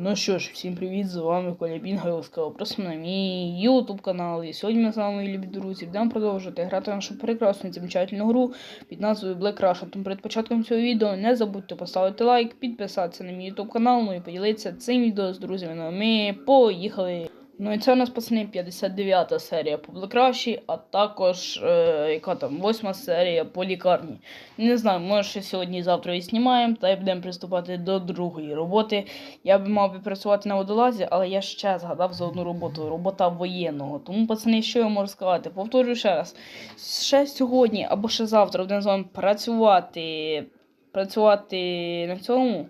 Ну що ж, всім привіт, з вами Коля Бінга і ласкаво на мій YouTube канал. І сьогодні ми з вами, любі друзі, будемо продовжувати грати нашу прекрасну і замечательну гру під назвою Black Rush. Тому перед початком цього відео не забудьте поставити лайк, підписатися на мій YouTube канал, ну і поділитися цим відео з друзями. Ну ми поїхали! Ну і це у нас пацани 59 серія по Black а також е, яка там 8 серія по лікарні. Не знаю, може ще сьогодні і завтра і знімаємо, та й будемо приступати до другої роботи. Я би мав би працювати на водолазі, але я ще згадав за одну роботу робота воєнного. Тому, пацани, що я можу сказати? Повторюю ще раз: ще сьогодні або ще завтра будемо з вами працювати, працювати на цьому.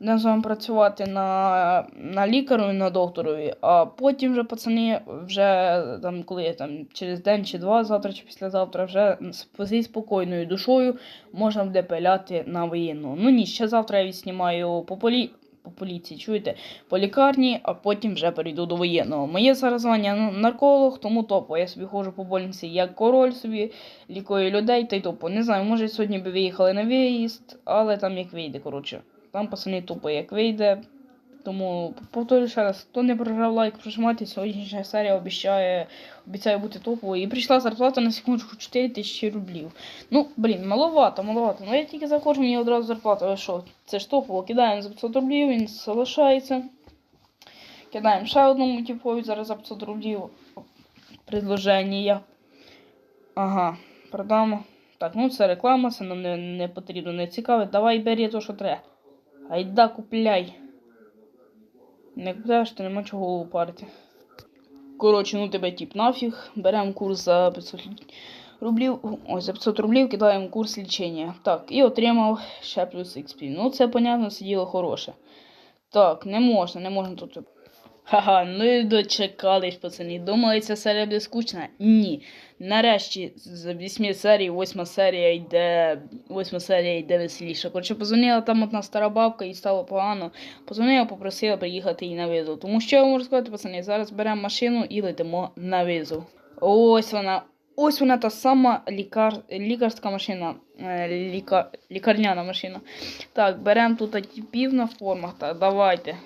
Будемо з вами працювати на, на лікарю і на докторові, а потім вже пацани, вже там, коли там через день чи два, завтра чи післязавтра, вже зі спокійною душою можна буде пиляти на воєнну. Ну ні, ще завтра я відснімаю по полі. По поліції, чуєте, по лікарні, а потім вже перейду до воєнного. Моє зараз звання ну, нарколог, тому топо. Я собі ходжу по больниці як король собі, лікую людей, та й топо. Не знаю, може сьогодні би виїхали на виїзд, але там як вийде, коротше. Там пацани тупо як вийде. Тому повторюю ще раз, хто не програв лайк, прожимайте, сьогоднішня серія обіцяє, обіцяє бути топовою. І прийшла зарплата на секундочку 4 тисячі рублів. Ну, блін, маловато, маловато. Ну я тільки заходжу, мені одразу зарплата. Ви що? Це ж топово, кидаємо за 500 рублів, він залишається. Кидаємо ще одному типові зараз за 500 рублів. Предложення. Ага, продамо. Так, ну це реклама, це нам не, не потрібно, не цікаво. Давай бери то, що треба. Айда купляй. Не купляєш, то нема чого голову парити. Коротше, ну тебе тип нафіг. Беремо курс за 500 рублів. Ось за 500 рублів кидаємо курс лічення. Так, і отримав ще плюс XP. Ну, це, понятно, сиділо хороше. Так, не можна, не можна тут. Ха-ха, ну і дочекались, пацані. Думали, ця серія буде скучна? Ні. Нарешті з 8 серій, 8 серія йде. 8 серія йде веселіше. Коротше, позвонила там одна стара бабка і стало погано. Позвонила, попросила приїхати їй на визов. Тому що я вам можу сказати, пацани, зараз беремо машину і летимо на визов. Ось вона. Ось вона та сама лікар... лікарська машина. Е, Ліка... Лікарняна машина. Так, беремо тут типів на формах. Так, давайте.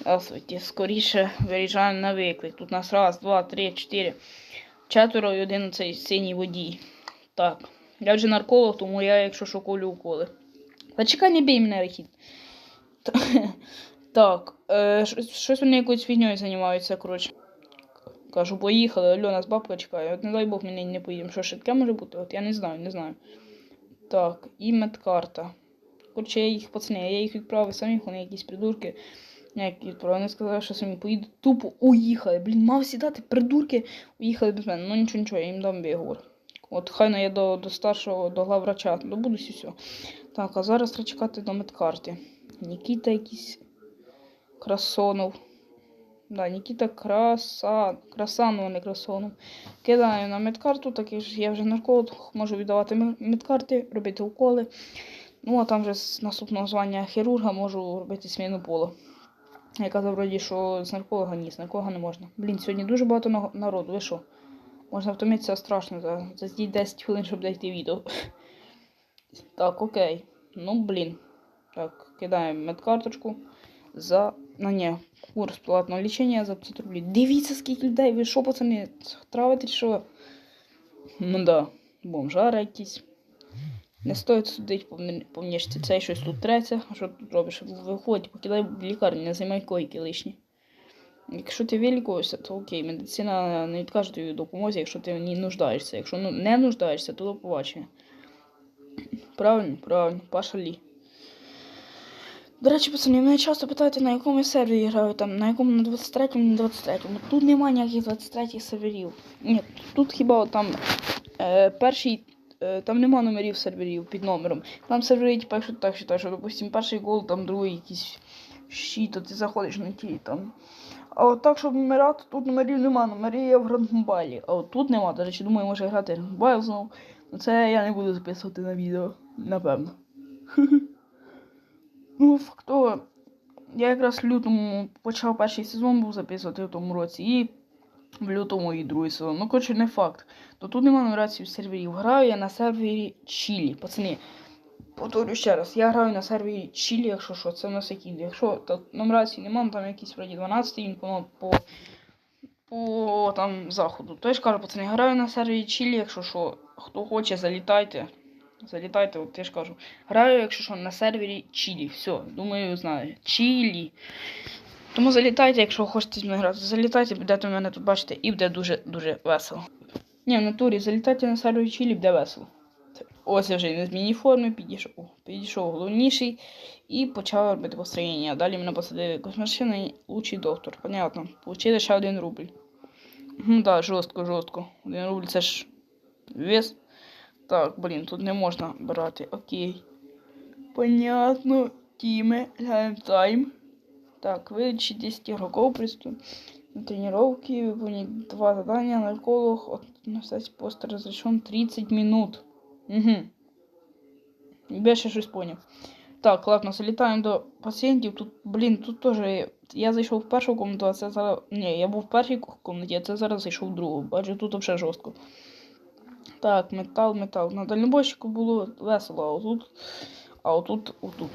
Здравствуйте. Скоріше виїжджаємо на виклик. Тут нас раз, два, три, чотири. Четверо і один цей синій водій. Так. Я вже нарколог, тому я, якщо що, колю уколи. Та чекай, не бій мене вихід. Так. Е, щось- вони якоюсь фігньою займаються, коротше. Кажу, поїхали, алло, нас бабка чекає. От не дай Бог мені не поїдемо. Що ще таке може бути? От я не знаю, не знаю. Так, і медкарта. Коротше, я їх пацани, я їх відправив самих, вони якісь придурки. Як відправив, вони сказали, що самі поїдуть. Тупо уїхали. Блін, мав сідати, придурки, уїхали без мене. Ну нічого, нічого, я їм дам виговор. От хай на я до, до старшого, до главврача добудусь і все. Так, а зараз треба чекати до медкарти. Нікіта якийсь Красонов. Да, Нікіта Краса... А не Красонов. Кидаю на медкарту, так я вже нарколог, можу віддавати медкарти, робити уколи. Ну, а там вже з наступного звання хірурга можу робити зміну полу. Я казав вроді, що з нарколога ні, з нарколога не можна. Блін, сьогодні дуже багато народу, ви що? Можна втомитися страшно за, за 10 хвилин, щоб дійти відео. Так, окей. Ну, блін. Так, кидаємо медкарточку за. Ну ні, курс платного лічення за 500 рублів. Дивіться, скільки людей, ви що, пацани, травите що? Ну да, бомжара якісь. Не стоїть судити по внешці. Цей щось тут треться. Що тут робиш? Виходь, покидай в лікарню, не займай койки лишні. Якщо ти вилікуєшся, то окей, медицина не відкаже тобі допомозі, якщо ти в ній нуждаєшся. Якщо ну, не нуждаєшся, то до побачення. Правильно, правильно, Паша Лі. До речі, пацани, мене часто питають, на якому я сервері я граю, там, на якому на 23-му, на 23-му. Тут немає ніяких 23 х серверів. Ні, тут хіба там е, перший, там нема номерів серверів під номером. Там сервери, типу, якщо так вважаєш, що, допустим, перший гол, там другий якийсь щит, то ти заходиш на ті там. А от так, щоб номерати, тут номерів нема, номери є в грандмобайлі. А от тут нема, до речі, думаю, може грати грандмобайл знову. Ну це я не буду записувати на відео, напевно. Ну, факто, я якраз в лютому почав перший сезон був записувати в тому році, і в лютому і другий сезон. Ну, коротше, не факт. То тут немає нумерації серверів. Граю я на сервері Чилі. Пацани, Повторю ще раз, я граю на сервері Чилі, якщо що, це на секінді. Якщо так, нумерації немає, там якийсь вроді 12 він по, по, по там заходу. То я ж кажу, пацани, граю на сервері Чилі, якщо що, хто хоче, залітайте. Залітайте, от я ж кажу. Граю, якщо що, на сервері Чилі. Все, думаю, знаю. Чилі. Тому залітайте, якщо хочете зі мною грати. Залітайте, будете мене тут бачите, і буде дуже-дуже весело. Ні, в натурі, залітайте на сервері Чилі, буде весело. Ось я вже і на змінній формі підійшов, підійшов головніший і почав робити построєння. Далі мене посадили якусь машину і лучший доктор. Понятно. Получили ще один рубль. Ну так, жорстко, жорстко. Один рубль це ж вес. Так, блін, тут не можна брати. Окей. Понятно. Тіме, гляємо тайм. Так, вилучить 10 игроков приступ на тренировки, выполнить два задания на колах, от, написать пост разрешен 30 минут. Угу. Я ще щось поняв. Так, ладно, залітаємо до пацієнтів. Тут, блін, тут теж. Я зайшов в першу комнату, а це зараз. Ні, я був в першій комнаті, а це зараз зайшов в другу. Бачу, тут взагалі жорстко. Так, метал, метал. На дальнобойщику було весело, а отут. А отут, отут.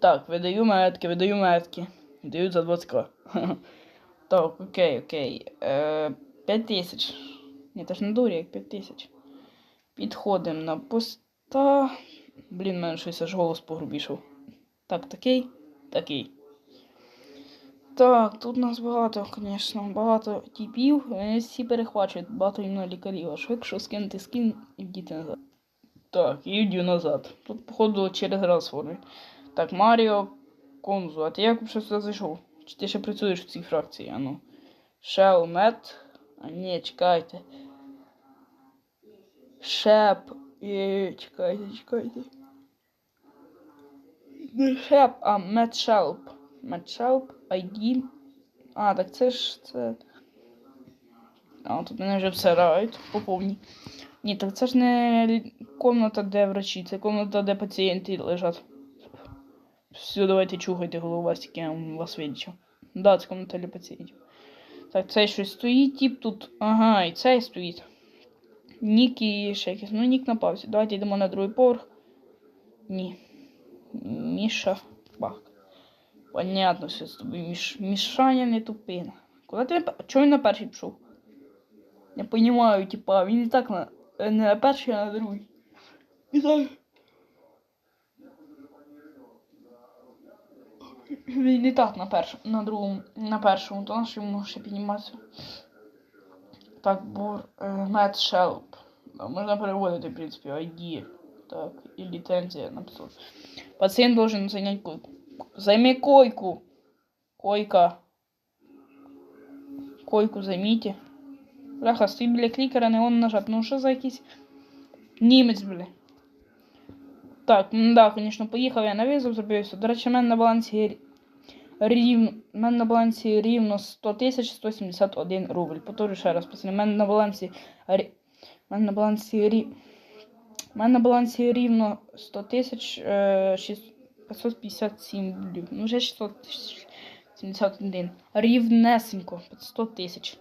Так, видаю метки, видаю метки. Дають за 20к. Так, окей, окей. Е, 5 тисяч. Ні, це ж не дурі, як 5 тисяч. Підходимо на поста. Блін, мене щось аж голос погрубішав. Так, такий, такий. Так, тут нас багато, звісно, багато. Вони всі перехвачують, багато іменно лікарів. А що якщо скинути скін і вдіти назад? Так, і йду назад. Тут, походу, через раз формі. Так, Маріо Конзу, а ти як вже сюди зайшов? Чи ти ще працюєш в цій фракції? Ану. Met. А ні, чекайте. Шеп. Е, чекайте, чекайте. Не Шеп, а Медшелп. Медшелп, ID. А, так це ж це. А, тут мене вже всирають по повній. Ні, так це ж не комната, де врачі, це комната, де пацієнти лежать. Все, давайте чухайте головастики, я вас видічу. Да, це комната пацієнтів. Так, цей щось стоїть, тип тут. Ага, і цей стоїть. Нік і ще якийсь. Ну, нік на паузі. Давайте йдемо на другий поверх. Ні. Міша. Бак. Понятно, все з тобою. Міш... Мішаня не тупина. Куди ти. на Чого він на перший пішов? Я понимаю, типа, він і так на. Не на перший, а на другий. І так. Він і так на першому, на другому, на першому, то наш йому ще підніматися. Так, бур, Мед Шелп. Можна переводити, в принципі, ID. Так, і ліцензія написав. Пацієнт должен зайняти койку. Займи койку. Койка. Койку займіть. Бляха, стоїть біля клікера, не он нажати. Ну що за якийсь німець, бля. Так, ну да, звісно, поїхав я на визов, зробив все. До речі, в мене на балансі рівно. Мене на балансі рівно 100 тисяч 171 рубль. Повторю ще раз, пацани, у мене на балансі рі... Мене на балансі рі... У мене на балансі рівно 100 тисяч е, 557 рублів. Ну, вже 671. Рівнесенько, 500 тисяч.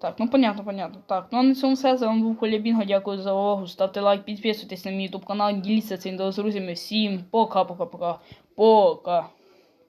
Так, ну понятно, понятно. Так, ну а на цьому все. З вами був Коля Бінго. Дякую за увагу. Ставте лайк, підписуйтесь на мій ютуб канал, діліться цим відео друзями. Всім пока-пока-пока. Пока.